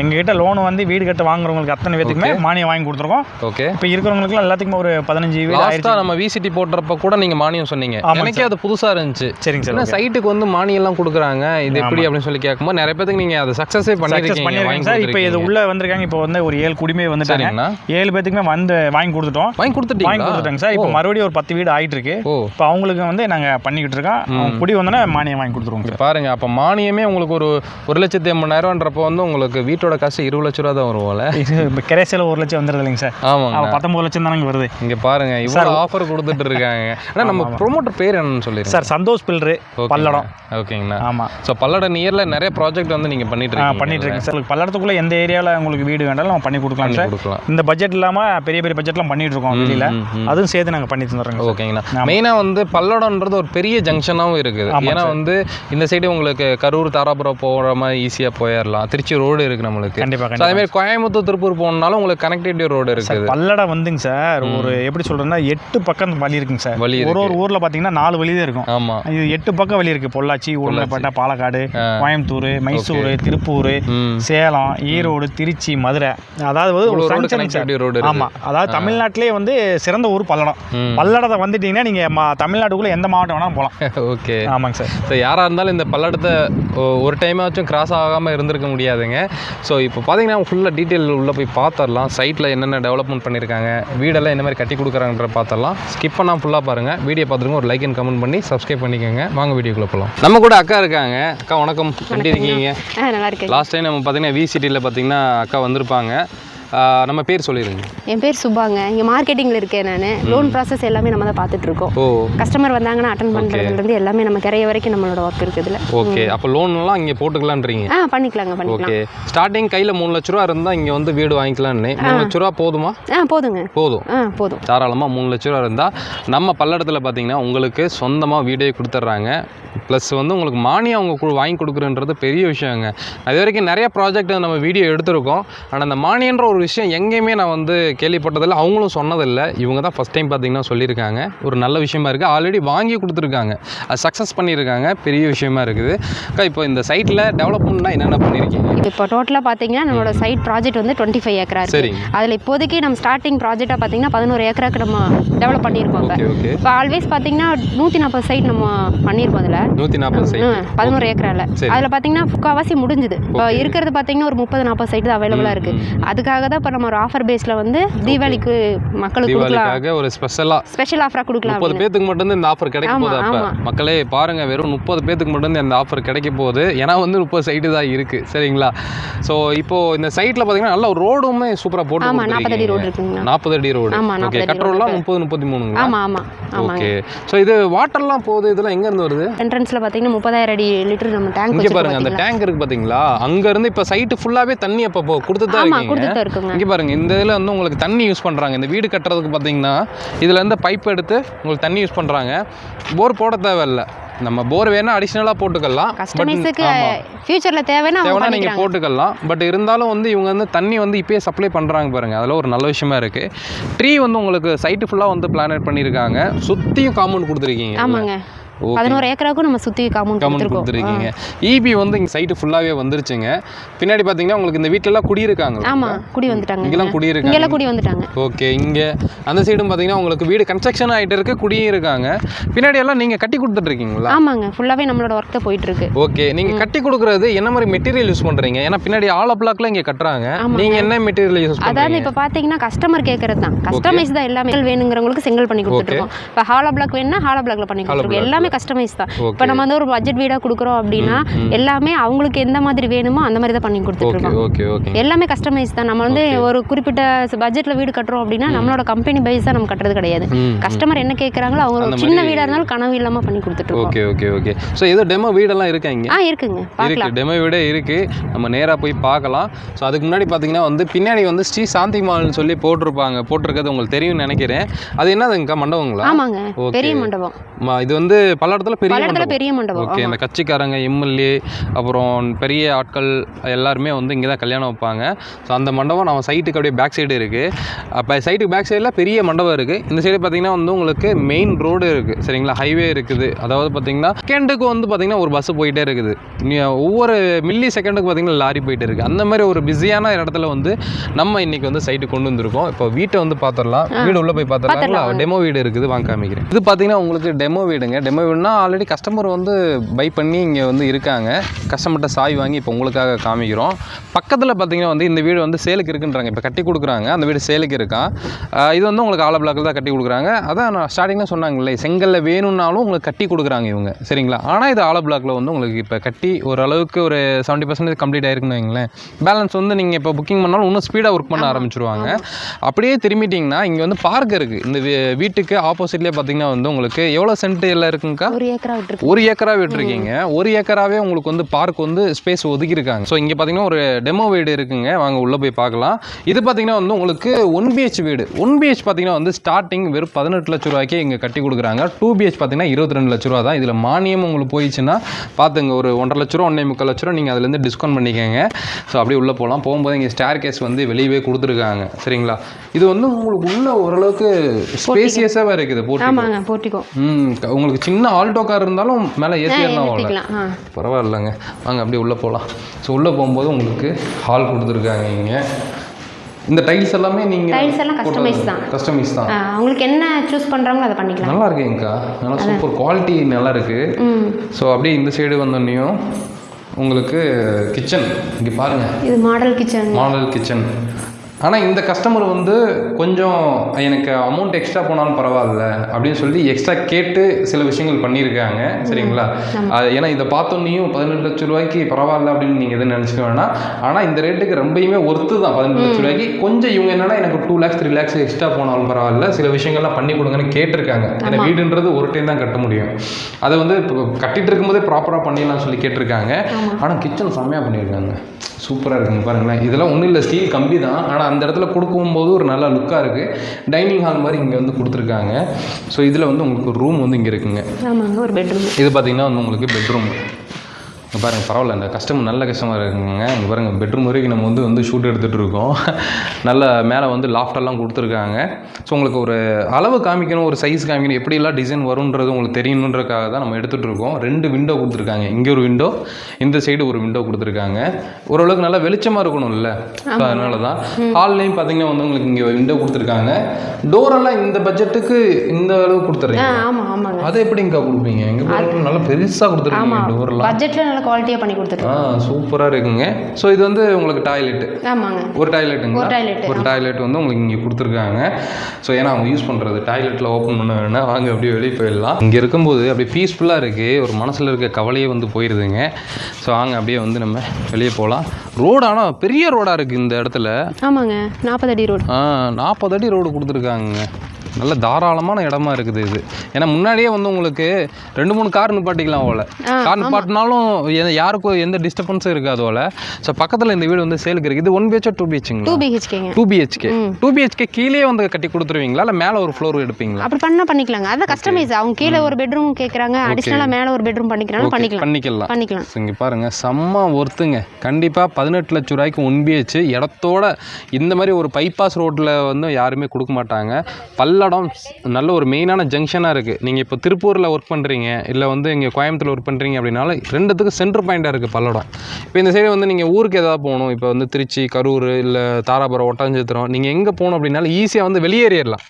எங்ககிட்ட லோன் வந்து வீடு கட்ட வாங்குறவங்களுக்கு அத்தனை பேத்துக்குமே மானியம் வாங்கி கொடுத்துருக்கோம். ஓகே. இப்போ இருக்கிறவங்களுக்குலாம் எல்லாத்துக்குமே ஒரு பதினஞ்சு வீடு நம்ம விசிட்டி போடுறப்ப கூட நீங்கள் மானியம் சொன்னீங்க. எனக்கே அது புதுசாக இருந்துச்சு. சரிங்க சார். சைட்டுக்கு வந்து மானியம் எல்லாம் கொடுக்குறாங்க. இது எப்படி அப்படின்னு சொல்லி கேட்கும்போது நிறைய பேருக்கு நீங்கள் அதை சக்ஸஸே பண்ணிருக்கீங்க சார் இப்போ இது. உள்ள வந்திருக்காங்க. இப்போ வந்து ஒரு ஏழு குடிமே வந்துட்டாங்க. ஏழு பேத்துக்குமே வந்து வாங்கி கொடுத்துட்டோம். வாங்கி கொடுத்துட்டீங்களா? வாங்கி கொடுத்துட்டாங்க சார். இப்போ. மறுபடியும் ஒரு பத்து வீடு ஆயிட்டு இருக்கு இப்போ அவங்களுக்கு வந்து நாங்கள் பண்ணிக்கிட்டு இருக்கோம். குடி வந்தோன்னா மானியம் வாங்கி கொடுத்துருவோம் பாருங்க அப்போ மானியமே உங்களுக்கு ஒரு ஒரு லட்சத்தி எண்பதாயிரம்ன்றப்போ வந்து உங்களுக்கு வீட்டோட காசு இருபது லட்ச ரூபா தான் வருவோம்ல. இப்போ கிரைசல ஒரு லட்சம் வந்துடுது இல்லைங்க சார். அப்போ பத்தொம்பது லட்சம் தானங்க வருது. இங்க பாருங்க இவ்வளோ ஆஃபர் கொடுத்துட்டு இருக்காங்க. ஆனால் நம்ம ப்ரொமோட்டர் பேர் என்னன்னு சொல்லிடுங்க. சார் சந்தோஷ் பில்ரு பல்லடம். ஓகேங்கண்ணா ஆமாம் ஸோ பல்லட நியர்ல நிறைய ப்ராஜெக்ட் வந்து நீங்க பண்ணிட்டு இருக்கீங்க. பண்ணிட்டு இருக்கேன் சார் பல்லடத்துக்குள்ள எந்த ஏரியாவில் உங்களுக்கு வீடு வேண்டாலும் நம்ம பண்ணி கொடுக்கலாம் சார். இந்த பட்ஜெட் இல்லாமல் பெரிய பெரிய பட்ஜெட்லாம் பண்ணிட்டு இருக்கோம் வெளியில. அதுவும் சேர்த்து நாங்கள் பண்ணி தந்துடுறோங்க சார். ஓகேங்கண்ணா மெயினாக வந்து பல்லடம்ன்றது ஒரு பெரிய ஜங்ஷனாகவும் இருக்குது. ஆமாம் ஏன்னா வந்து இந்த சைடு உங்களுக்கு கரூர் தாராபுரம் போகிற மாதிரி ஈஸியாக போயிடலாம். திருச்சி ரோடு இருக்குது நம்மளுக்கு. கண்டிப்பாக அதே மாதிரி கோயம்புத்தூர் திருப்பூர் போகணுன்னாலும் உங்களுக்கு கனெக்டிவிட்டி ரோடு இருக்குது. பல்லடம் வந்துங்க சார் ஒரு எப்படி சொல்றேன்னா எட்டு பக்கம் வழி இருக்குங்க சார். வழி ஒரு ஒரு ஊர்ல பாத்தீங்கன்னா நாலு வழி தான் இருக்கும். ஆமா. இது எட்டு பக்கம் வழி இருக்கு பொள்ளாச்சி. உருளைப்பேட்டை பாலக்காடு கோயம்புத்தூர் மைசூர் திருப்பூர் சேலம் ஈரோடு திருச்சி மதுரை. அதாவது road junction sir. Connectivity road இருக்கு. ஆமா. அதாவது தமிழ்நாட்டிலே வந்து சிறந்த ஊர் பல்லடம். பல்லடத்தை வந்துட்டீங்கன்னா நீங்க ம- தமிழ்நாட்டுக்குள்ள எந்த மாவட்டம் வேணாலும் போகலாம் ஓகே. ஆமாங்க சார். ஸோ யாராக இருந்தாலும் இந்த பல்லடத்தை ஒரு டைமாச்சும் கிராஸ் ஆகாமல் இருந்திருக்க முடியாதுங்க. ஸோ இப்போ பார்த்தீங்கன்னா ஃபுல்லாக டீட்டெயில் உள்ளே போய் பார்த்துடலாம் சைட்டில் என்னென்ன டெவலப்மெண்ட் பண்ணியிருக்காங்க வீடெல்லாம் என்ன மாதிரி கட்டி கொடுக்குறாங்கன்ற பார்த்துடலாம் ஸ்கிப் பண்ணால் ஃபுல்லாக பாருங்கள் வீடியோ பார்த்துருங்க ஒரு லைக் அண்ட் கமெண்ட் பண்ணி சப்ஸ்கிரைப் பண்ணிக்கோங்க. வாங்க வீடியோக்குள்ளே போகலாம் நம்ம கூட அக்கா இருக்காங்க. அக்கா வணக்கம். எப்படி இருக்கீங்க? ஆ நல்லா இருக்கு லாஸ்ட் டைம் நம்ம பார்த்தீங்கன்னா விசிட்டியில் பார்த்தீங்கன்னா அக்கா வந்திருப்பாங்க. நம்ம பேர் சொல்லிடுங்க. என் பேர் சுபாங்க. இங்கே மார்க்கெட்டிங்கில் இருக்கேன் நான். லோன் ப்ராசஸ் எல்லாமே நம்ம தான் பார்த்துட்டு இருக்கோம் ஓ. கஸ்டமர் வந்தாங்கன்னா அட்டன் பண்ணுறதுலேருந்து எல்லாமே நம்ம கிரைய வரைக்கும் நம்மளோட ஒர்க் இருக்குதுல ஓகே. அப்போ லோன்லாம் இங்கே போட்டுக்கலான்றீங்க? ஆ பண்ணிக்கலாங்க பண்ணிக்கலாம். ஓகே. ஸ்டார்டிங் கையில் மூணு லட்ச ரூபா இருந்தால் இங்கே வந்து வீடு வாங்கிக்கலான்னு மூணு லட்ச ரூபா போதுமா? ஆ போதுங்க. போதும். ஆ போதும். தாராளமாக மூணு லட்ச ரூபா இருந்தால் நம்ம பல்லடத்தில் பார்த்தீங்கன்னா உங்களுக்கு சொந்தமாக வீடே கொடுத்துட்றாங்க. ப்ளஸ் வந்து உங்களுக்கு மானியம் அவங்க கு- வாங்கி கொடுக்குறன்றது பெரிய விஷயங்க. அது வரைக்கும் நிறைய ப்ராஜெக்ட் நம்ம வீடியோ எடுத்திருக்கோம். ஆனால் அந்த மானியன்ற ஒரு விஷயம் எங்கேயுமே நான் வந்து கேள்விப்பட்டதில்லை. அவங்களும் சொன்னதில்லை. இவங்க தான் ஃபஸ்ட் டைம் பார்த்தீங்கன்னா சொல்லியிருக்காங்க. ஒரு நல்ல விஷயமா இருக்குது ஆல்ரெடி வாங்கி கொடுத்துருக்காங்க. அது சக்ஸஸ் பண்ணியிருக்காங்க. பெரிய விஷயமா இருக்குது. இப்போ இந்த சைட்டில் டெவலப்மெண்ட்னா என்னென்ன பண்ணியிருக்கீங்க இப்போ டோட்டலாக பார்த்தீங்கன்னா நம்மளோட சைட் ப்ராஜெக்ட் வந்து டுவெண்ட்டி ஃபைவ் ஏக்கரா சரிங்க. அதில் இப்போதைக்கு நம்ம ஸ்டார்டிங் ப்ராஜெக்டாக பார்த்தீங்கன்னா பதினோரு ஏக்கராக்கு நம்ம டெவலப் பண்ணியிருக்கோம் இப்போ. ஆல்வேஸ் பார்த்தீங்கன்னா நூற்றி நாற்பது சைட் நம்ம பண்ணியிருக்கோம் அதில். நூற்றி நாற்பது சைட் பதினோரு ஏக்கரால. சரி. அதில் பார்த்தீங்கன்னா முக்கால்வாசி முடிஞ்சுது. இப்போ இருக்கிறது பார்த்தீங்கன்னா ஒரு முப்பது நாற்பது சைட் தான் அவைலபிளாக இருக்குது அதுக்காக தான் இப்போ நம்ம ஒரு ஆஃபர் பேஸில் வந்து தீபாவளிக்கு மக்களுக்கு கொடுக்கலாம். தீபாவளிக்காக ஒரு ஸ்பெஷலாக ஸ்பெஷல் ஆஃபராக கொடுக்கலாம் முப்பது. பேத்துக்கு மட்டும் இந்த ஆஃபர் கிடைக்க போகுது அப்ப. மக்களே பாருங்க வெறும் முப்பது பேத்துக்கு மட்டும் இந்த ஆஃபர் கிடைக்க போகுது. ஏன்னா வந்து முப்பது சைட்டு தான் இருக்கு சரிங்களா? ஸோ இப்போ இந்த சைட்ல பாத்தீங்கன்னா நல்ல ரோடுமே சூப்பரா போட்டு ஆமா நாற்பது அடி ரோடு. இருக்குங்கண்ணா நாற்பது அடி ரோடு ஓகே 40 அடி கட்ரோல்லாம் முப்பது முப்பத்தி மூணுங்களா? ஆமாம் ஆமாம் ஓகே ஸோ இது வாட்டர்லாம் போகுது இதெல்லாம் எங்க இருந்து வருது? என்ட்ரன்ஸில் பார்த்தீங்கன்னா முப்பதாயிரம் அடி லிட்டர் நம்ம டேங்க் இங்க பாருங்க அந்த டேங்க் இருக்கு பாத்தீங்களா? அங்க இருந்து இப்ப சைட்டு ஃபுல்லாவே தண்ணி அப்போ கொடுத்துட்டு தான் ஆமாம் இருக்கீங்க இங்க பாருங்க இந்த இதில் வந்து உங்களுக்கு தண்ணி யூஸ் பண்ணுறாங்க இந்த வீடு கட்டுறதுக்கு பார்த்தீங்கன்னா இதுல இருந்து பைப் எடுத்து உங்களுக்கு தண்ணி யூஸ் பண்ணுறாங்க போர் போட தேவையில்ல. நம்ம போர் வேணா அடிஷ்னலாக போட்டுக்கலாம். பட் கஸ்டமைஸுக்கு ஃபியூச்சரில் தேவைன்னா தேவைன்னா நீங்கள் போட்டுக்கலாம். பட் இருந்தாலும் வந்து இவங்க வந்து தண்ணி வந்து இப்பயே சப்ளை பண்ணுறாங்க பாருங்க. அதெல்லாம் ஒரு நல்ல விஷயமா இருக்கு. ட்ரீ வந்து உங்களுக்கு சைட்டு ஃபுல்லாக வந்து பிளானட் பண்ணியிருக்காங்க சுற்றியும் காம்பவுண்ட் கொடுத்துருக்கீங்க. ஆமாங்க. பதினோரு ஏக்கராவுக்கும் நம்ம சுற்றி காமௌண்ட் கமெண்ட் கொடுத்துருக்கீங்க. இபி வந்து இங்கே சைட்டு ஃபுல்லாகவே வந்துருச்சுங்க. பின்னாடி பார்த்தீங்கன்னா உங்களுக்கு இந்த வீட்டிலலாம் குடியிருக்காங்க ஆமாம் குடி வந்துட்டாங்க. இங்கெல்லாம் குடியிருக்காங்க இங்கெல்லாம் குடி வந்துட்டாங்க. ஓகே இங்கே அந்த சைடும் பார்த்தீங்கன்னா உங்களுக்கு வீடு கன்ஸ்ட்ரக்ஷன் ஆகிட்டு இருக்கு குடியும் இருக்காங்க. பின்னாடி எல்லாம் நீங்கள் கட்டி கொடுத்துட்டு இருக்கீங்களா? ஆமாங்க ஃபுல்லாகவே நம்மளோட ஒர்க் தான் போயிட்டு இருக்கு. ஓகே நீங்கள் கட்டி கொடுக்குறது என்ன மாதிரி மெட்டீரியல் யூஸ் பண்ணுறீங்க ஏன்னா பின்னாடி ஆல பிளாக்ல இங்கே கட்டுறாங்க. நீங்கள் என்ன மெட்டீரியல் யூஸ் அதாவது இப்போ பார்த்தீங்கன்னா கஸ்டமர் கேட்கறது தான். கஸ்டமைஸ் தான் எல்லாமே. வேணுங்கிறவங்களுக்கு செங்கல் பண்ணி கொடுத்துருக்கோம் இப்போ ஹாலோ பிளாக் வேணும்னா ஹாலோ பிளாக்ல பண்ணி கொடுத்துருக்கோம். எல்லாமே கஸ்டமைஸ் தான். இப்போ நம்ம வந்து ஒரு பட்ஜெட் வீடாக கொடுக்குறோம் அப்படின்னா எல்லாமே அவங்களுக்கு எந்த மாதிரி வேணுமோ அந்த மாதிரி தான் பண்ணி ஓகே எல்லாமே கஸ்டமைஸ் தான். நம்ம வந்து. ஒரு குறிப்பிட்ட பட்ஜெட்டில் வீடு கட்டுறோம் அப்படின்னா நம்மளோட கம்பெனி பைஸ் தான் நம்ம கட்டுறது கிடையாது. கஸ்டமர் என்ன கேட்குறாங்களோ அவங்க சின்ன வீடாக இருந்தாலும் கனவு இல்லாமல் பண்ணி கொடுத்துட்ருக்கோம் ஓகே ஓகே ஓகே ஸோ ஏதோ டெமோ வீடெல்லாம் இருக்கா இங்கே? ஆ இருக்குங்க. இருக்கு. பார்க்கலாம். டெமோ வீடே இருக்கு. நம்ம நேராக போய் பார்க்கலாம். ஸோ அதுக்கு முன்னாடி பார்த்தீங்கன்னா வந்து பின்னாடி வந்து ஸ்ரீ சாந்தி மால்னு சொல்லி போட்டிருப்பாங்க. போட்டிருக்கிறது உங்களுக்கு தெரியும்னு நினைக்கிறேன். அது என்னதுங்கக்கா? மண்டபங்களா? ஆமாங்க. பெரிய மண்டபம். இது வந்து பல்லடத்தில் பெரிய பல்லடத்தில் பெரிய மண்டபம். ஓகே இந்த கட்சிக்காரங்க எம்எல்ஏ அப்புறம் பெரிய ஆட்கள் எல்லாருமே வந்து இங்கே தான் கல்யாணம் வைப்பாங்க. ஸோ அந்த மண்டபம் நம்ம சைட்டுக்கு அப்படியே பேக் சைடு இருக்குது அப்போ சைட்டுக்கு பேக் சைடில் பெரிய மண்டபம் இருக்குது இந்த சைடு பார்த்தீங்கன்னா வந்து உங்களுக்கு மெயின் ரோடு இருக்குது சரிங்களா? ஹைவே இருக்குது. அதாவது பார்த்தீங்கன்னா செகண்டுக்கு வந்து பார்த்தீங்கன்னா ஒரு பஸ் போயிட்டே இருக்குது. ஒவ்வொரு மில்லி செகண்டுக்கு பார்த்தீங்கன்னா லாரி போயிட்டே இருக்குது அந்த மாதிரி ஒரு பிஸியான இடத்துல வந்து நம்ம இன்னைக்கு வந்து சைட்டு கொண்டு வந்திருக்கோம். இப்போ வீட்டை வந்து பார்த்துடலாம் வீடு உள்ளே போய் பார்த்துடலாம். டெமோ வீடு இருக்குது. வாங்க காமிக்கிறேன். இது பார்த்தீங்கன்னா உங்களுக்கு டெமோ வீடுங்க. டெமோ வீடுனா ஆல்ரெடி கஸ்டமர் வந்து பை பண்ணி இங்கே வந்து இருக்காங்க. கஸ்டமர்கிட்ட சாய் வாங்கி இப்போ உங்களுக்காக காமிக்கிறோம். பக்கத்தில் பார்த்தீங்கன்னா வந்து இந்த வீடு வந்து சேலுக்கு இருக்குன்றாங்க. இப்போ கட்டி கொடுக்குறாங்க. அந்த வீடு சேலுக்கு இருக்கான் இது வந்து உங்களுக்கு ஆல பிளாக்கில் தான் கட்டி கொடுக்குறாங்க. அதான் நான் ஸ்டார்டிங்கில் சொன்னாங்களே செங்கல்ல வேணும்னாலும் உங்களுக்கு கட்டி கொடுக்குறாங்க இவங்க. சரிங்களா? ஆனால் இது ஆல பிளாக்கில் வந்து உங்களுக்கு இப்போ கட்டி ஓரளவுக்கு ஒரு செவன்ட்டி பர்சன்டேஜ் கம்ப்ளீட் ஆயிருக்குன்னு வைங்களேன். பேலன்ஸ் வந்து நீங்கள் இப்போ புக்கிங் பண்ணாலும் இன்னும் ஸ்பீடாக ஒர்க் பண்ண ஆரம்பிச்சிருவாங்க. அப்படியே திரும்பிட்டிங்கன்னா இங்கே வந்து பார்க் இருக்குது இந்த வீட்டுக்கு ஆப்போசிட்லேயே பார்த்தீங்கன்னா வந்து உங்களுக்கு எவ்வளோ சென்ட் எல்லாம் இருக்குங்கக்கா ஒரு ஏக்கரா விட்டுருக்கு ஒரு ஏக்கரா விட்டுருக்கீங்க. ஒரு ஏக்கராவே உங்களுக்கு வந்து பார்க் வந்து ஸ்பேஸ் ஒதுக்கியிருக்காங்க. ஸோ இங்கே பார்த்தீங்கன்னா ஒரு டெமோ வீடு இருக்குங்க. வாங்க உள்ளே போய் பார்க்கலாம். இது பார்த்தீங்கன்னா வந்து உங்களுக்கு ஒன் பிஹெச் வீடு. ஒன் பிஹெச் பார்த்தீங்கன்னா வந்து ஸ்டார்டிங் வெறும் பதினெட்டு லட்ச ரூபாய்க்கே இங்கே கட்டி கொடுக்குறாங்க. டூ பிஹெச் பார்த்தீங்கன்னா இருபத்தி ரெண்டு லட்ச ரூபா தான் இதில் மானியம் உங்களுக்கு போயிடுச்சுன்னா பார்த்துங்க ஒரு ஒன்றரை லட்ச ரூபா ஒன்றே முக்கால் லட்ச ரூபா நீங்கள் அதுலேருந்து டிஸ்கவுண்ட் பண்ணிக்கோங்க. ஸோ அப்படியே உள்ளே போகலாம். போகும்போது இங்கே ஸ்டேர் கேஸ் வந்து வெளியவே கொடுத்துருக்காங்க. சரிங்களா? இது வந்து உங்களுக்கு உள்ள ஓரளவுக்கு ஸ்பேசியஸாக இருக்குது போட்டிக்கோ உங்களுக்கு சின்ன ஆல்டோ கார் இருந்தாலும் மேலே ஏசி ஏறினா அவ்வளோ பரவாயில்லைங்க. வாங்க அப்படியே உள்ளே போகலாம். ஸோ உள்ளே போகும்போது உங்களுக்கு ஹால் கொடுத்துருக்காங்க இங்கே. இந்த டைல்ஸ் எல்லாமே நீங்கள் Tiles எல்லாம் customize தான். கஸ்டமைஸ் தான். ஆ, அவங்களுக்கு என்ன சூஸ் பண்ணுறாங்களோ அதை பண்ணிக்கலாம். நல்லா இருக்குங்கக்கா நல்லா சூப்பர் குவாலிட்டி நல்லா இருக்குது ம். ஸோ அப்படியே இந்த சைடு வந்தோடனையும் உங்களுக்கு கிச்சன் இங்கே பாருங்கள் இது மாடல் கிச்சன் மாடல் கிச்சன் ஆனால் இந்த கஸ்டமர் வந்து கொஞ்சம் எனக்கு அமௌண்ட் எக்ஸ்ட்ரா போனாலும் பரவாயில்ல அப்படின்னு சொல்லி எக்ஸ்ட்ரா கேட்டு சில விஷயங்கள் பண்ணியிருக்காங்க சரிங்களா? ஏன்னா இதை பார்த்தோன்னையும் பதினெட்டு லட்ச ரூபாய்க்கு பரவாயில்ல அப்படின்னு நீங்கள் எதுவும் நினச்சிக்க வேணாம். ஆனால் இந்த ரேட்டுக்கு ரொம்பயுமே ஒர்த்து தான் பதினெட்டு லட்ச ரூபாய்க்கு. கொஞ்சம் இவங்க என்னன்னா எனக்கு two lakhs three lakhs extra போனாலும் பரவாயில்ல. சில விஷயங்கள்லாம் பண்ணி கொடுங்கன்னு கேட்டிருக்காங்க. ஏன்னா வீடுன்றது ஒரு டைம் தான் கட்ட முடியும். அதை வந்து இப்போ கட்டிட்டு இருக்கும்போதே ப்ராப்பராக பண்ணிடலாம்னு சொல்லி கேட்டிருக்காங்க. ஆனால் கிச்சன் செம்மையாக பண்ணியிருக்காங்க. சூப்பராக இருக்குங்க பாருங்களேன். இதெல்லாம் ஒன்றும் இல்லை ஸ்டீல் கம்பி தான் ஆனால் அந்த இடத்துல கொடுக்கும்போது ஒரு நல்ல லுக்காக இருக்குது டைனிங் ஹால் மாதிரி இங்கே வந்து கொடுத்துருக்காங்க. ஸோ இதில் வந்து உங்களுக்கு ஒரு ரூம் வந்து இங்கே இருக்குங்க. ஆமாங்க ஒரு பெட்ரூம் இது பார்த்தீங்கன்னா வந்து உங்களுக்கு பெட்ரூம் இங்கே பாருங்கள் பரவாயில்ல இந்த கஸ்டமர் நல்ல கஸ்டமர் இருக்குங்க. இங்கே பாருங்கள் பெட்ரூம் வரைக்கும் நம்ம வந்து வந்து ஷூட் எடுத்துகிட்டு இருக்கோம். நல்ல மேலே வந்து லாஃப்டெல்லாம் கொடுத்துருக்காங்க. ஸோ உங்களுக்கு ஒரு அளவு காமிக்கணும் ஒரு சைஸ் காமிக்கணும் எப்படியெல்லாம் டிசைன் வரும்ன்றது உங்களுக்கு தெரியணுன்றதுக்காக தான் நம்ம எடுத்துகிட்டு இருக்கோம். ரெண்டு விண்டோ கொடுத்துருக்காங்க. இங்கே ஒரு விண்டோ இந்த சைடு ஒரு விண்டோ கொடுத்துருக்காங்க. ஓரளவுக்கு நல்லா வெளிச்சமாக இருக்கணும்ல. ஸோ அதனால தான் ஹால்லையும் பார்த்தீங்கன்னா வந்து உங்களுக்கு இங்கே விண்டோ கொடுத்துருக்காங்க. டோரெல்லாம் இந்த பட்ஜெட்டுக்கு இந்த அளவு ஆமாங்க. அதை எப்படிங்கக்கா கொடுப்பீங்க? போகிறோம் நல்லா பெருசாக கொடுத்துருக்கீங்க டோர்லாம் பட்ஜெட்டில் நல்ல குவாலிட்டியாக பண்ணி கொடுத்துருக்கோம் ஆ சூப்பராக இருக்குங்க. ஸோ இது வந்து உங்களுக்கு டாய்லெட்டு ஆமாங்க. ஒரு டாய்லெட்டுங்களா ஒரு toilet, ஒரு டாய்லெட் வந்து உங்களுக்கு இங்கே கொடுத்துருக்காங்க. ஸோ ஏன்னா அவங்க யூஸ் பண்ணுறது டாய்லெட்டில் ஓப்பன் பண்ண வேணா வாங்க அப்படியே வெளியே போயிடலாம். இங்கே இருக்கும்போது அப்படியே பீஸ்ஃபுல்லாக இருக்குது ஒரு மனசில் இருக்க கவலையே வந்து போயிடுதுங்க ஸோ வாங்க அப்படியே வந்து நம்ம வெளியே போகலாம். ரோடு ஆனால் பெரிய ரோடாக இருக்குது இந்த இடத்துல. ஆமாங்க. நாற்பது அடி ரோடு ஆ நாற்பது அடி ரோடு கொடுத்துருக்காங்க நல்ல தாராளமான இடமா இருக்குது இது. ஏன்னா முன்னாடியே வந்து உங்களுக்கு ரெண்டு மூணு கார் நிப்பாட்டிக்கலாம் போல. கார் நிப்பாட்டினாலும் யாருக்கும் எந்த டிஸ்டர்பன்ஸும் இருக்காது போல. ஸோ பக்கத்தில் இந்த வீடு வந்து சேலுக்கு இருக்குது இது ஒன் பிஹெச்ஆ டூ டூ பிஹெச்ங்களா பிஹெச்கேங்க டூ பிஹெச்கே டூ பிஹெச்கே கீழே வந்து கட்டி கொடுத்துருவீங்களா? இல்லை மேலே ஒரு ஃப்ளோர் எடுப்பீங்களா? அப்படி பண்ணால் பண்ணிக்கலாங்க. அதான் கஸ்டமைஸ் அவங்க கீழே ஒரு பெட்ரூம் கேட்குறாங்க அடிஷ்னலாக மேலே ஒரு பெட்ரூம் பண்ணிக்கிறாங்க பண்ணிக்கலாம். பண்ணிக்கலாம். பண்ணிக்கலாம். இங்கே பாருங்கள் செம்ம ஒர்த்துங்க கண்டிப்பாக பதினெட்டு லட்ச ரூபாய்க்கு ஒன் பிஹெச் இடத்தோட இந்த மாதிரி ஒரு பைபாஸ் ரோட்டில் வந்து யாருமே கொடுக்க மாட்டாங்க. பல்லடம் நல்ல ஒரு மெயினான ஜங்ஷனாக இருக்குது நீங்கள் இப்போ திருப்பூரில் ஒர்க் பண்ணுறீங்க இல்லை வந்து இங்கே கோயம்புத்தூர் ஒர்க் பண்ணுறீங்க அப்படின்னால ரெண்டுத்துக்கு சென்டர் பாயிண்ட்டாக இருக்குது பல்லடம். இப்போ இந்த சைடு வந்து நீங்கள் ஊருக்கு ஏதாவது போகணும் இப்போ வந்து திருச்சி கரூர் இல்லை தாராபுரம் ஒட்டஞ்சத்திரம் நீங்கள் எங்கே போகணும் அப்படின்னாலும் ஈஸியாக வந்து வெளியேறிடலாம்.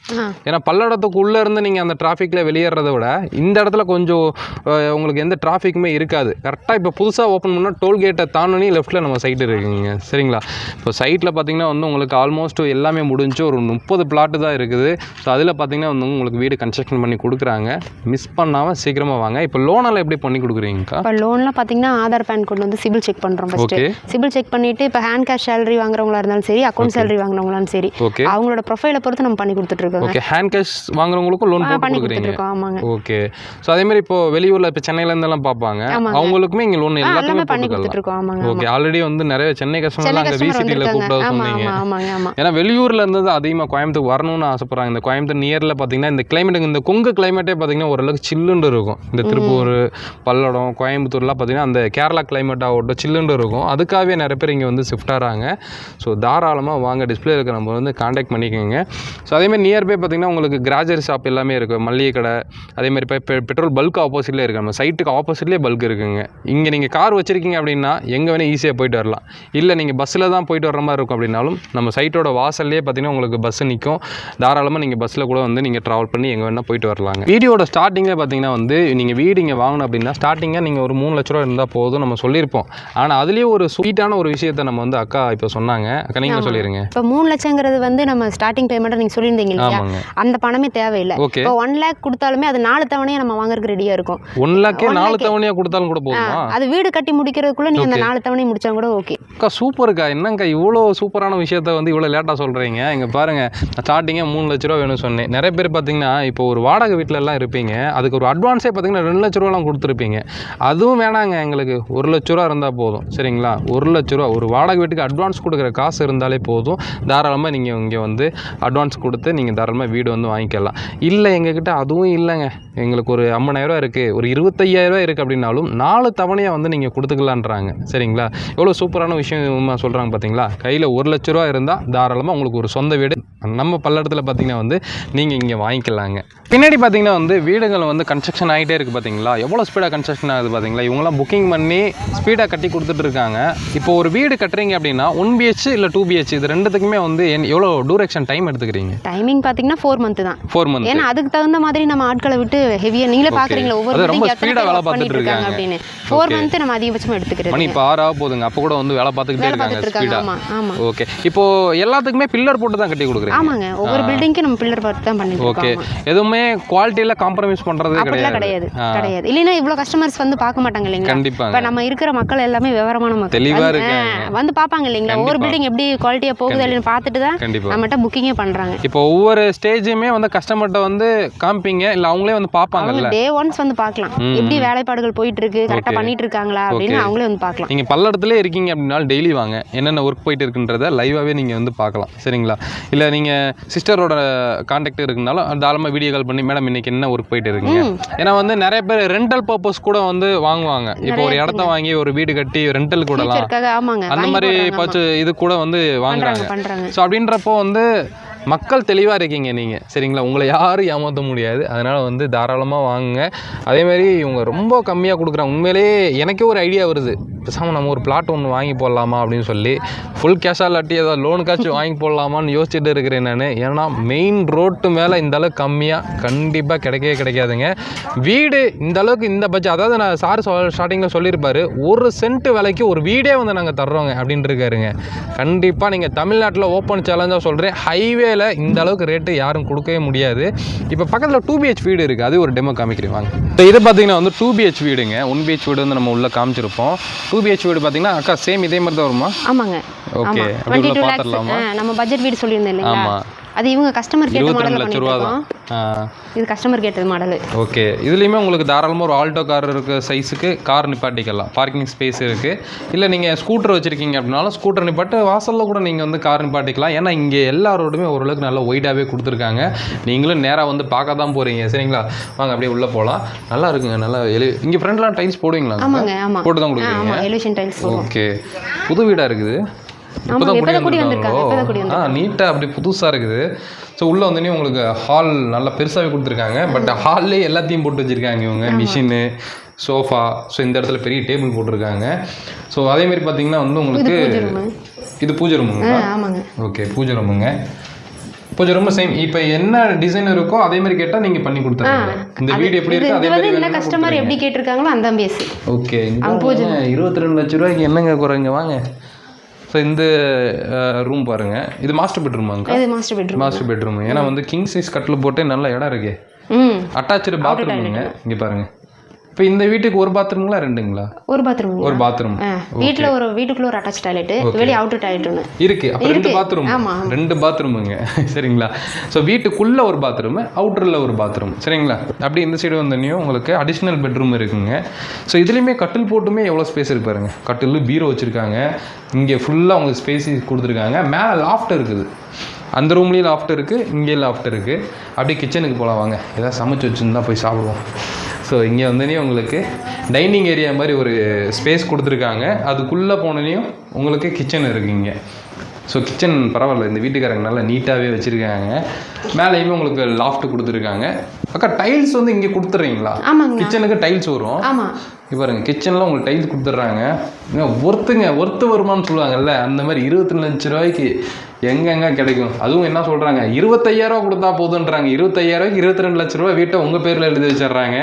ஏன்னா பல்லடத்துக்குள்ளே இருந்து நீங்கள் அந்த டிராஃபிக்கில் வெளியேறதை விட இந்த இடத்துல கொஞ்சம் உங்களுக்கு எந்த டிராஃபிக்குமே இருக்காது. கரெக்டாக இப்போ புதுசாக ஓப்பன் பண்ணால் டோல்கேட்டை தாண்டனி லெஃப்ட்டில் நம்ம சைட் இருக்குங்க. சரிங்களா? இப்போ சைட்டில் பார்த்தீங்கன்னா வந்து உங்களுக்கு ஆல்மோஸ்ட் எல்லாமே முடிஞ்சு ஒரு முப்பது பிளாட்டு தான் இருக்குது. ஸோ அதில் பார்த்தீங்கன்னா வந்து உங்களுக்கு வீடு கன்ஸ்ட்ரக்ஷன் பண்ணி கொடுக்குறாங்க. மிஸ் பண்ணாமல் சீக்கிரமாக வாங்க. இப்போ லோனெல்லாம் எப்படி பண்ணி கொடுக்குறீங்கக்கா? இப்போ லோன்லாம் பார்த்தீங்கன்னா ஆதார் பேன் கொண்டு வந்து சிபில் செக் பண்ணுறோம் ஃபஸ்ட்டு சிபில் செக் பண்ணிவிட்டு இப்போ ஹேண்ட் கேஷ் சேலரி வாங்குறவங்களா இருந்தாலும் சரி அக்கௌண்ட் சேலரி வாங்குறவங்களாலும் சரி ஓகே அவங்களோட ப்ரொஃபைலை பொறுத்து நம்ம பண்ணி கொடுத்துட்ருக்கோங்க ஓகே ஹேண்ட் கேஷ் வாங்குறவங்களுக்கும் லோன் போட்டு பண்ணி கொடுக்குறீங்க. கொடுத்துட்ருக்கோம் ஆமாங்க. ஓகே ஸோ அதே மாதிரி இப்போ வெளியூரில் இப்போ சென்னையில இருந்தெல்லாம் பார்ப்பாங்க. அவங்களுக்குமே இங்கே லோன் எல்லாத்துக்குமே பண்ணி போட்டுக்கலாம் கொடுத்துட்ருக்கோம் ஆமாங்க ஓகே ஆல்ரெடி வந்து நிறைய சென்னை கஸ்டமர்லாம் அங்கே விசிட்டியில் வந்திருக்காங்க கூப்பிட ஆமாம் சொன்னீங்க. ஏன்னா வெளியூர்ல இருந்து அதிகமாக கோயம்புத்தூர் வரணும்னு ஆசைப்படுறாங்க. இந்த கோயம்புத்தூர் நியரில் பார்த்தீங்கன்னா இந்த கிளைமேட் இந்த கொங்கு கிளைமேட்டே பார்த்தீங்கன்னா ஓரளவுக்கு சில்லுண்டு இருக்கும். இந்த திருப்பூர் பல்லடம் கோயம்புத்தூர்லாம் பார்த்தீங்கன்னா அந்த கேரளா கிளைமேட் ஆகட்டும் சில்லுண்டு இருக்கும். அதுக்காகவே நிறைய பேர் இங்கே வந்து ஷிஃப்ட் ஆகிறாங்க ஸோ தாராளமாக வாங்க டிஸ்பிளே இருக்க நம்ம வந்து காண்டாக்ட் பண்ணிக்கோங்க. ஸோ அதேமாதிரி நியர்பை பார்த்தீங்கன்னா உங்களுக்கு கிராஜரி ஷாப் எல்லாமே இருக்குது மளிகை கடை அதேமாதிரி இப்போ பெட்ரோல் பல்க் ஆப்போசிட்லேயே இருக்குது நம்ம சைட்டுக்கு ஆப்போசிட்லேயே பல்க் இருக்குங்க. இங்கே நீங்கள் கார் வச்சுருக்கீங்க அப்படின்னா எங்கே வேணால் ஈஸியாக போயிட்டு வரலாம். இல்லை நீங்கள் பஸ்ஸில் தான் போயிட்டு வர மாதிரி இருக்கும் அப்படின்னாலும் நம்ம சைட்டோட வாசல்லே பார்த்தீங்கன்னா உங்களுக்கு பஸ் நிற்கும் தாராளமாக நீங்கள் பஸ்ஸில் கூட வந்து நீங்கள் ட்ராவல் பண்ணி எங்கே வேணால் போயிட்டு வரலாங்க. வீடியோட ஸ்டார்டிங்கில் பார்த்தீங்கன்னா வந்து நீங்கள் வீடு இங்கே வாங்கணும் அப்படின்னா ஸ்டார்டிங்காக நீங்கள் ஒரு மூணு லட்ச ரூபா இருந்தால் போதும் நம்ம சொல்லியிருப்போம். ஆனால் அதுலேயே ஒரு ஸ்வீட்டான ஒரு விஷயத்தை நம்ம வந்து அக்கா இப்போ சொன்னாங்க. அக்கா நீங்கள் சொல்லிடுங்க இப்போ மூணு லட்சங்கிறது வந்து நம்ம ஸ்டார்டிங் பேமெண்ட்டை நீங்கள் சொல்லியிருந்தீங்க இல்லையா? அந்த பணமே தேவையில்லை. ஓகே. இப்போ ஒன் லேக் கொடுத்தாலுமே அது நாலு தவணையாக நம்ம வாங்குறதுக்கு ரெடியாக இருக்கும். ஒன் லேக்கே நாலு. தவணையாக கொடுத்தாலும் கூட போதுமா? அது வீடு கட்டி முடிக்கிறதுக்குள்ள நீ அந்த நாலு தவணை முடிச்சா கூட ஓகே அக்கா சூப்பருக்கா என்னங்கக்கா இவ்வளோ சூப்பரான விஷயத்த வந்து இவ்வளோ லேட்டாக சொல்கிறீங்க இங்கே பாருங்கள் ஸ்டார்டிங்கே மூணு லட்ச ரூபா வேணும்னு சொன்னேன். நிறைய பேர் பார்த்தீங்கன்னா இப்போ ஒரு வாடகை வீட்டிலலாம் இருப்பீங்க. அதுக்கு ஒரு அட்வான்ஸே பார்த்தீங்கன்னா ரெண்டு லட்ச ரூபாலாம் கொடுத்துருப்பீங்க. அதுவும் வேணாங்க எங்களுக்கு. ஒரு லட்ச ரூபா இருந்தால் போதும். சரிங்களா? ஒரு லட்ச ரூபா. ஒரு வாடகை வீட்டுக்கு அட்வான்ஸ் கொடுக்குற காசு இருந்தாலே போதும். தாராளமாக நீங்கள் இங்கே வந்து அட்வான்ஸ் கொடுத்து நீங்கள் தாராளமாக வீடு வந்து வாங்கிக்கலாம். இல்லை எங்ககிட்ட அதுவும் இல்லைங்க. எங்களுக்கு ஒரு ஐம்பதாயிரரூவா இருக்குது ஒரு இருபத்தையாயிரரூவா இருக்குது அப்படின்னாலும் நாலு தவணையாக வந்து நீங்கள் கொடுத்துக்கலான்றாங்க. சரிங்களா? எவ்வளோ சூப்பரான விஷயம் சொல்கிறாங்க பார்த்தீங்களா? கையில் ஒரு லட்ச ரூபா இருந்தால் தாராளமாக உங்களுக்கு ஒரு சொந்த வீடு. நம்ம பல்லடத்தில் பார்த்தீங்கன்னா வந்து நீங்கள் இங்கே வாங்கிக்கலாங்க. பின்னாடி பார்த்தீங்கன்னா வந்து வீடுகள் வந்து கன்ஸ்ட்ரக்ஷன் ஆகிட்டே இருக்குது பார்த்தீங்களா எவ்வளோ ஸ்பீடாக கன்ஸ்ட்ரக்ஷன் ஆகுது பார்த்தீங்களா இவங்களாம் புக்கிங் பண்ணி ஸ்பீடாக கட்டி கொடுத்துட்டு இருக்காங்க. இப்போ ஒரு வீடு கட்டுறீங்க அப்படின்னா ஒன் பிஹெச் இல்லை டூ பிஹெச் இது ரெண்டுத்துக்குமே வந்து எவ்வளோ டூரேஷன் டைம் எடுத்துக்கிறீங்க? டைமிங் பார்த்தீங்கன்னா ஃபோர் மந்த் தான். ஃபோர் மந்த் ஏன்னா அதுக்கு தகுந்த மாதிரி நம்ம ஆட்களை விட்டு ஹெவியாக நீங்களே பார்க்குறீங்களா ஒவ்வொரு ரொம்ப பேர் வேலை பார்த்துட்டு இருக்காங்க. அப்படின்னு. ஃபோர் மந்த் நம்ம அதிகபட்சமாக எடுத்துக்கிறது. மணி இப்போ ஆறாக போகுதுங்க. அப்போ கூட வந்து வேலை பார்த்துக்கிட்டே இருக்காங்க. ஸ்பீடாக ஓகே இப்போ எல்லாத்துக்குமே பில்லர் போட்டு தான் கட்டி கொடுக்குறீங்க. ஆமாங்க. ஒவ்வொரு பில்டிங்க்கும் நம்ம பில்லர் பார்த்து தான் பண்ணிட்டு ஓகே. எதுவுமே குவாலிட்டியில் காம்ப்ரமைஸ் அப்படிலாம் கிடையாது. கிடையாது கிடையாது. இல்லைன்னா இவ்வளோ கஸ்டமர்ஸ் வந்து பார்க்க மாட்டாங்க இல்லைங்களா? கண்டிப்பாங்க இப்போ நம்ம இருக்கிற மக்கள் எல்லாமே விவரமான மக்கள். தெளிவா இருக்காங்க. வந்து பார்ப்பாங்க இல்லைங்களா? ஒவ்வொரு கண்டிப்பா. பில்டிங் எப்படி குவாலிட்டியாக போகுது இல்லைன்னு பார்த்துட்டு தான் கண்டிப்பாக நம்மகிட்ட புக்கிங்கே பண்ணுறாங்க இப்போ ஒவ்வொரு ஸ்டேஜுமே வந்து கஸ்டமர்கிட்ட வந்து காமிப்பீங்க இல்லை அவங்களே வந்து பார்ப்பாங்கல்ல? அவங்க டே ஒன்ஸ் வந்து பார்க்கலாம். எப்படி வேலைப்பாடுகள் போயிட்டு இருக்கு கரெக்டாக பண்ணிட்டு இருக்காங்களா அப்படின்னு அவங்களே வந்து பார்க்கலாம். நீங்கள் பல்லடத்துல இருக்கீங்க அப்படின்னா டெய்லி வாங்க. என்னென்ன ஒர்க் போயிட்டு இருக்குன்றத லைவாகவே நீங்கள் வந்து பார்க்கலாம். சரிங்களா? இல்லை நீங்கள் சிஸ்டரோட காண்டாக்ட் இருக்குனாலும் தாராளமாக வீடியோ கால் பண்ணி மேடம் இன்னைக்கு என்ன ஒர்க் போயிட்டு இருக்கீங்க? ஏன்னா வந்து நிறைய பேர் ரெண்டல் பர்பஸ் கூட வந்து வாங்குவாங்க. இப்போ ஒரு இடத்த வாங்கி ஒரு வீடு கட்டி ரெண்டல் கூடலாம். அந்த மாதிரி. பச்சு இது கூட வந்து வாங்குறாங்க. ஸோ அப்படின்றப்போ வந்து மக்கள் தெளிவாக இருக்கீங்க நீங்கள் சரிங்களா? உங்களை யாரும் ஏமாற்ற முடியாது. அதனால் வந்து தாராளமாக வாங்குங்க. அதேமாதிரி இவங்க ரொம்ப கம்மியாக கொடுக்குறாங்க. உண்மையிலேயே எனக்கே ஒரு ஐடியா வருது. பேசாமல் நம்ம ஒரு பிளாட் ஒன்று வாங்கி போடலாமா அப்படின்னு சொல்லி ஃபுல் கேஷாக இல்லாட்டி ஏதாவது லோனுக்காச்சும் வாங்கி போடலாமான்னு யோசிச்சுட்டு இருக்கிறேன் நான். ஏன்னா மெயின் ரோட்டு மேலே இந்த அளவுக்கு கம்மியாக கண்டிப்பாக கிடைக்கவே கிடைக்காதுங்க. வீடு இந்த அளவுக்கு இந்த பட்ஜெட் அதாவது நான் சார் ஸ்டார்டிங்கில் சொல்லியிருப்பாரு ஒரு சென்ட் விலைக்கு ஒரு வீடே வந்து நாங்கள் தர்றோங்க அப்படின்ட்டு இருக்காருங்க. கண்டிப்பாக நீங்கள் தமிழ்நாட்டில் ஓப்பன் சேலஞ்சாக சொல்கிறேன் ஹைவே ஹைவேல இந்த அளவுக்கு ரேட்டு யாரும் கொடுக்கவே முடியாது. இப்போ பக்கத்தில் டூ பிஹெச் வீடு இருக்குது அது ஒரு டெமோ காமிக்கிறேன். வாங்க. இப்போ இது பார்த்தீங்கன்னா வந்து டூ பிஹெச் வீடுங்க. ஒன் பிஹெச் வீடு வந்து நம்ம உள்ளே காமிச்சிருப்போம். டூ பிஹெச் வீடு பார்த்தீங்கன்னா அக்கா சேம் இதே மாதிரி தான் வருமா? ஆமாங்க. ஓகே நம்ம பட்ஜெட் வீடு சொல்லியிருந்தேன் ஆமாம் அது இவங்க கஸ்டமர் கேட்ட மாடலில் லட்ச ரூபா தான் இது கஸ்டமர் கேட்டது மாடல் ஓகே. இதுலேயுமே உங்களுக்கு தாராளமாக ஒரு ஆல்டோ கார் இருக்க சைஸுக்கு கார் நிப்பாட்டிக்கலாம். பார்க்கிங் ஸ்பேஸ் இருக்குது இல்லை நீங்கள் ஸ்கூட்டர் வச்சுருக்கீங்க அப்படின்னாலும் ஸ்கூட்டர் நிப்பாட்டு வாசலில் கூட நீங்கள் வந்து கார் நிப்பாட்டிக்கலாம். ஏன்னா இங்கே எல்லா ரோடுமே ஓரளவுக்கு நல்லா ஒய்டாகவே கொடுத்துருக்காங்க. நீங்களும் நேராக வந்து பார்க்க தான் போகிறீங்க சரிங்களா? வாங்க அப்படியே உள்ளே போகலாம் நல்லா இருக்குங்க. நல்லா எழு இங்கே ஃப்ரெண்ட்லாம் டைல்ஸ் போடுவீங்களா? ஆமாங்க ஆமா. போட்டு தான் கொடுக்குறீங்க ஓகே. புது வீடாக இருக்குது? இப்பதான் குடி? வந்திருக்காங்க, நீட்டாக அப்படி புதுசாக இருக்குது. ஸோ உள்ளே வந்தோடனே உங்களுக்கு ஹால் நல்லா பெருசாகவே கொடுத்துருக்காங்க. பட் ஹால்லே எல்லாத்தையும் போட்டு வச்சுருக்காங்க இவங்க. மிஷினு சோஃபா ஸோ இந்த இடத்துல பெரிய டேபிள் போட்டிருக்காங்க. ஸோ அதேமாரி பார்த்தீங்கன்னா வந்து உங்களுக்கு இது பூஜை ஆமாங்க. ஓகே பூஜை ரூமுங்க பூஜை ரூம் சேம் இப்போ என்ன டிசைன் இருக்கோ அதே மாதிரி கேட்டால் நீங்கள் பண்ணி கொடுத்துருங்க இந்த வீடு எப்படி இருக்கோ அதே மாதிரி வேணும்னா கஸ்டமர் எப்படி கேட்டிருக்காங்களோ அந்த பேஸ் ஓகே இருபத்தி ரெண்டு லட்ச ரூபாய்க்கு என்னங்க குறைங்க? வாங்க. ஸோ இந்த ரூம் பாருங்க. இது மாஸ்டர் பெட்ரூமாங்க இது மாஸ்டர் பெட்ரூம் மாஸ்டர் பெட்ரூம் ஏன்னா வந்து கிங் சைஸ் கட்டில் போட்டு நல்ல இடம் இருக்கு. அட்டாச்சு பாத்ரூமுங்க இங்கே பாருங்க. இப்போ இந்த வீட்டுக்கு ஒரு பாத்ரூங்களா ரெண்டுங்களா? ஒரு பாத்ரூம் ஒரு பாத்ரூம். வீட்டில் ஒரு வீட்டுக்குள்ள ஒரு அட்டாச் டாய்லெட் வெளியே அவுட்டர் டாய்லெட் ஒன்று இருக்கு. அப்போ ரெண்டு பாத்ரூம் ரெண்டு பாத்ரூமுங்க சரிங்களா? ஸோ வீட்டுக்குள்ள ஒரு பாத்ரூம் அவுட்டரில் ஒரு பாத்ரூம் சரிங்களா? அப்படி இந்த சைடு வந்தோடனையும் உங்களுக்கு அடிஷ்னல் பெட்ரூம் இருக்குங்க. ஸோ இதுலேயுமே கட்டில் போட்டுமே எவ்வளோ ஸ்பேஸ் இருக்கு பாருங்க. கட்டில் பீரோ வச்சுருக்காங்க. இங்கே ஃபுல்லாக உங்களுக்கு ஸ்பேஸ் கொடுத்துருக்காங்க. மேலே லாஃப்ட் இருக்குது. அந்த ரூம்லேயும் லாஃப்ட் இருக்குது இங்கேயும் லாஃப்ட் இருக்குது அப்படியே கிச்சனுக்கு போகலாம் வாங்க. ஏதாவது சமைச்சு வச்சுருந்தா போய் சாப்பிடுவோம். ஸோ இங்கே வந்தோடனே உங்களுக்கு டைனிங் ஏரியா மாதிரி ஒரு ஸ்பேஸ் கொடுத்துருக்காங்க. அதுக்குள்ளே போனோடனையும் உங்களுக்கு கிச்சன் இருக்குது இங்கே. ஸோ கிச்சன் பரவாயில்ல. இந்த வீட்டுக்காரங்க நல்லா நீட்டாகவே வச்சுருக்காங்க. மேலேயுமே உங்களுக்கு லாஃப்ட் கொடுத்துருக்காங்க. அக்கா டைல்ஸ் வந்து இங்கே கொடுத்துட்றீங்களா கிச்சனுக்கு டைல்ஸ் வரும். இப்போ பாருங்க கிச்சனில் உங்களுக்கு டைல்ஸ் கொடுத்துட்றாங்க. ஒர்த்துங்க ஒர்த்து வருமானு சொல்லுவாங்கல்ல அந்த மாதிரி இருபத்தி லட்ச ரூபாய்க்கு எங்கெங்க கிடைக்கும்? அதுவும் என்ன சொல்கிறாங்க இருபத்தையாயிரம் கொடுத்தா போதுன்றாங்க. இருபத்தையாயிரம் இருபத்தி ரெண்டு லட்ச ரூபா வீட்டை உங்கள் பேரில் எழுதி வச்சிடுறாங்க.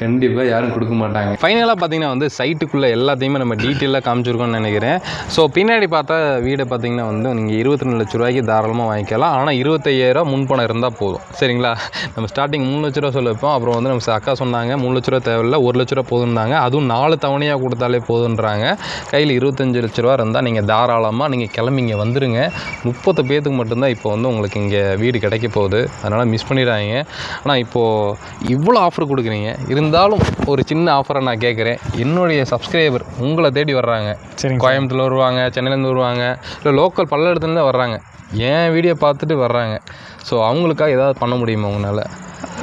கண்டிப்பாக யாரும் கொடுக்க மாட்டாங்க. ஃபைனலாக பார்த்தீங்கன்னா வந்து சைட்டுக்குள்ளே எல்லாத்தையுமே நம்ம டீட்டெயிலாக காமிச்சிருக்கோம்னு நினைக்கிறேன். ஸோ பின்னாடி பார்த்தா வீடை பார்த்தீங்கன்னா வந்து நீங்கள் இருபத்தி ரெண்டு லட்ச ரூபாய்க்கு தாராளமாக வாங்கிக்கலாம். ஆனால் இருபத்தையாயிரம் முன்பணம் இருந்தால் போதும். சரிங்களா? நம்ம ஸ்டார்டிங் மூணு லட்ச ரூபா சொல்லிப்போம் அப்புறம் வந்து நம்ம அக்கா சொன்னாங்க மூணு லட்ச ரூபா தேவையில்ல ஒரு லட்ச ரூபா போதும்னாங்க. அதுவும் நாலு தவணையாக கொடுத்தாலே போதுன்றாங்க. கையில் இருபத்தஞ்சு லட்ச ரூபா இருந்தால் நீங்கள் தாராளமாக நீங்கள் கிளம்பிங்க வந்துடுங்க முப்பது பேத்துக்கு மட்டும்தான் இப்போ வந்து உங்களுக்கு இங்கே வீடு கிடைக்க போகுது. அதனால் மிஸ் பண்ணிடாதீங்க. ஆனால் இப்போது இவ்வளோ ஆஃபர் கொடுக்குறீங்க. இருந்தாலும் ஒரு சின்ன ஆஃபரை நான் கேட்குறேன். என்னுடைய சப்ஸ்கிரைபர் உங்களை தேடி வர்றாங்க. சரிங்க கோயம்புத்தூர்ல வருவாங்க சென்னையிலேருந்து வருவாங்க இல்லை லோக்கல் பல்ல இடத்துலேருந்து வர்றாங்க. என் வீடியோ பார்த்துட்டு வர்றாங்க. ஸோ அவங்களுக்காக ஏதாவது பண்ண முடியுமா உங்களால்?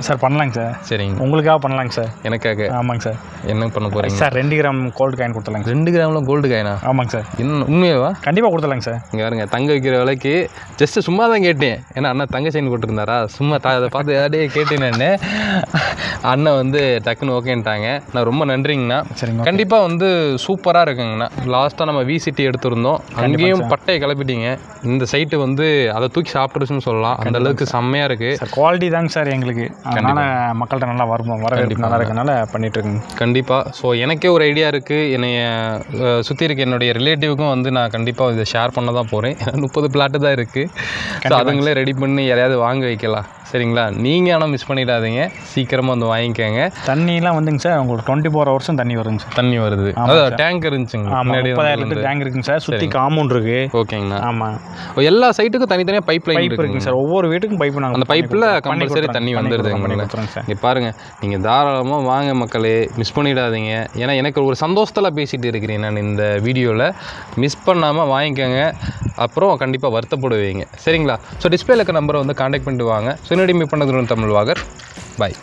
சார் பண்ணலாங்க சார். சரிங்க. உங்களுக்காக பண்ணலாங்க சார். எனக்காக? ஆமாங்க சார். என்ன பண்ண போகிறீங்க சார் ரெண்டு கிராம் கோல்டு காயின் கொடுத்துலாங்க ரெண்டு கிராமில் கோல்டு காயினா ஆமாங்க சார். என்ன உண்மையாவா? கண்டிப்பாக கொடுத்துலாங்க சார். இங்கே பாருங்க தங்க வைக்கிற விலைக்கு ஜஸ்ட்டு சும்மா தான் கேட்டேன். ஏன்னா அண்ணா தங்க செயின் போட்டிருந்தாரா சும்மா த அதை பார்த்து யாரையே கேட்டேன் நான். அண்ணன் வந்து டக்குன்னு ஓகேன்ட்டாங்க நான் ரொம்ப நன்றிங்கண்ணா. சரிங்க கண்டிப்பாக வந்து சூப்பராக இருக்குங்கண்ணா. லாஸ்ட்டாக நம்ம விசிடி எடுத்திருந்தோம். அங்கேயும் பட்டையை கிளப்பிட்டீங்க. இந்த சைட்டு வந்து அதை தூக்கி சாப்பிட்டுருச்சுன்னு சொல்லலாம். அந்த அளவுக்கு செம்மையாக இருக்குது குவாலிட்டி தாங்க சார் எங்களுக்கு. அதனால் மக்கள்கிட்ட நல்லா வரும் வரவேற்பு நல்லா இருக்கனால பண்ணிட்டு இருக்குங்க கண்டிப்பாக ஸோ எனக்கே ஒரு ஐடியா இருக்குது என்னைய சுற்றி இருக்க என்னுடைய ரிலேட்டிவ்க்கும் வந்து நான் கண்டிப்பாக இதை ஷேர் பண்ண தான் போகிறேன் முப்பது பிளாட்டு தான் இருக்குது ஸோ அதுங்களே ரெடி பண்ணி யாரையாவது வாங்க வைக்கலாம். சரிங்களா? நீங்கள் ஆனால் மிஸ் பண்ணிடாதீங்க. சீக்கிரமாக வந்து வாங்கிக்கோங்க. தண்ணிலாம் வந்துங்க சார். உங்களுக்கு டுவெண்ட்டி ஃபோர் ஹவர்ஸும் தண்ணி வருங்க சார். தண்ணி வருது. அதான் டேங்க் இருந்துச்சுங்க. முப்பதாயிரம் லிட்டர் டேங்க் இருக்குங்க சார். சுற்றி காம்பவுண்ட் இருக்கு. ஓகேங்கண்ணா ஆமாம் எல்லா சைட்டுக்கும் தனித்தனியாக பைப் லைன் இருக்குங்க. சார். ஒவ்வொரு வீட்டுக்கும் பைப் நாங்கள் அந்த பைப்பில் கம்பல்சரி தண்ணி வந்துடுது இங்கே பாருங்கள் நீங்கள் தாராளமாக வாங்க மக்களே. மிஸ் பண்ணிடாதீங்க. ஏன்னா எனக்கு ஒரு சந்தோஷத்தில் பேசிகிட்டு இருக்கிறேன் நான் இந்த வீடியோவில் மிஸ் பண்ணாமல் வாங்கிக்கோங்க. அப்புறம் கண்டிப்பாக வருத்தப்படுவீங்க. சரிங்களா? ஸோ டிஸ்பிளேல இருக்க நம்பரை வந்து காண்டாக்ட் பண்ணிட்டு வாங்க. ஸோ என்னடி மீட் பண்ணது தமிழ் வாகர். பாய்